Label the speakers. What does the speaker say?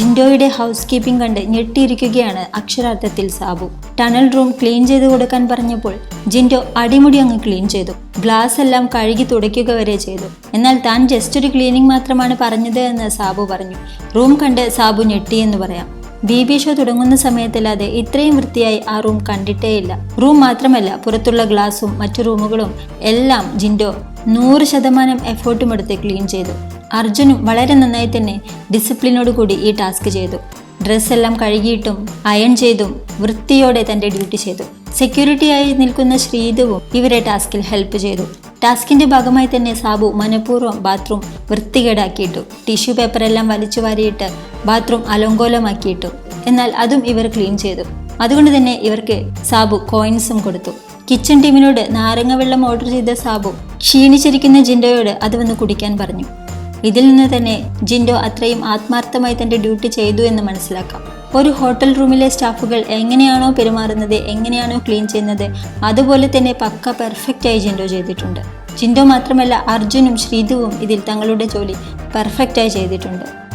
Speaker 1: ജിൻഡോയുടെ house keeping കണ്ട് ഞെട്ടിയിരിക്കുകയാണ് അക്ഷരാർത്ഥത്തിൽ Sabu. Tunnel room clean ചെയ്ത് കൊടുക്കാൻ പറഞ്ഞപ്പോൾ ജിൻഡോ അടിമുടി അങ്ങ് ക്ലീൻ ചെയ്തു. ഗ്ലാസ് എല്ലാം കഴുകി തുടയ്ക്കുക വരെ ചെയ്തു. എന്നാൽ താൻ ജസ്റ്റ് ഒരു ക്ലീനിങ് മാത്രമാണ് പറഞ്ഞത് എന്ന് സാബു പറഞ്ഞു. റൂം കണ്ട് സാബു ഞെട്ടിയെന്ന് പറയാം. ബി ബി ഷോ തുടങ്ങുന്ന സമയത്തല്ലാതെ ഇത്രയും വൃത്തിയായി ആ റൂം കണ്ടിട്ടേയില്ല. റൂം മാത്രമല്ല പുറത്തുള്ള ഗ്ലാസും മറ്റു റൂമുകളും എല്ലാം ജിൻഡോ നൂറ് ശതമാനം എഫേർട്ടും എടുത്ത് ക്ലീൻ ചെയ്തു. അർജുനും വളരെ നന്നായി തന്നെ ഡിസിപ്ലിനോട് കൂടി ഈ ടാസ്ക് ചെയ്തു. ഡ്രസ് എല്ലാം കഴുകിയിട്ടും അയൺ ചെയ്തും വൃത്തിയോടെ തന്റെ ഡ്യൂട്ടി ചെയ്തു. സെക്യൂരിറ്റിയായി നിൽക്കുന്ന ശ്രീതുവും ഇവരെ ടാസ്കിൽ ഹെൽപ്പ് ചെയ്തു. ടാസ്കിന്റെ ഭാഗമായി തന്നെ സാബു മനഃപൂർവം ബാത്റൂം വൃത്തികേടാക്കിയിട്ടു. ടിഷ്യൂ പേപ്പർ എല്ലാം വലിച്ചു വാരിയിട്ട് ബാത്റൂം അലങ്കോലമാക്കിയിട്ടു. എന്നാൽ അതും ഇവർ ക്ലീൻ ചെയ്തു. അതുകൊണ്ട് തന്നെ ഇവർക്ക് സാബു കോയിൻസും കൊടുത്തു. കിച്ചൺ ടീമിനോട് നാരങ്ങ വെള്ളം ഓർഡർ ചെയ്ത സാബു ക്ഷീണിച്ചിരിക്കുന്ന ജിൻഡോയോട് അത് വന്ന് കുടിക്കാൻ പറഞ്ഞു. ഇതിൽ നിന്ന് തന്നെ ജിൻഡോ അത്രയും ആത്മാർത്ഥമായി തന്റെ ഡ്യൂട്ടി ചെയ്തു എന്ന് മനസ്സിലാക്കാം. ഒരു ഹോട്ടൽ റൂമിലെ സ്റ്റാഫുകൾ എങ്ങനെയാണോ പെരുമാറുന്നത് എങ്ങനെയാണോ ക്ലീൻ ചെയ്യുന്നത് അതുപോലെ തന്നെ പക്ക പെർഫെക്റ്റ് ആയി ജിൻഡോ ചെയ്തിട്ടുണ്ട്. ജിൻഡോ മാത്രമല്ല അർജുനും ശ്രീതുവും ഇതിൽ തങ്ങളുടെ ജോലി പെർഫെക്റ്റായി ചെയ്തിട്ടുണ്ട്.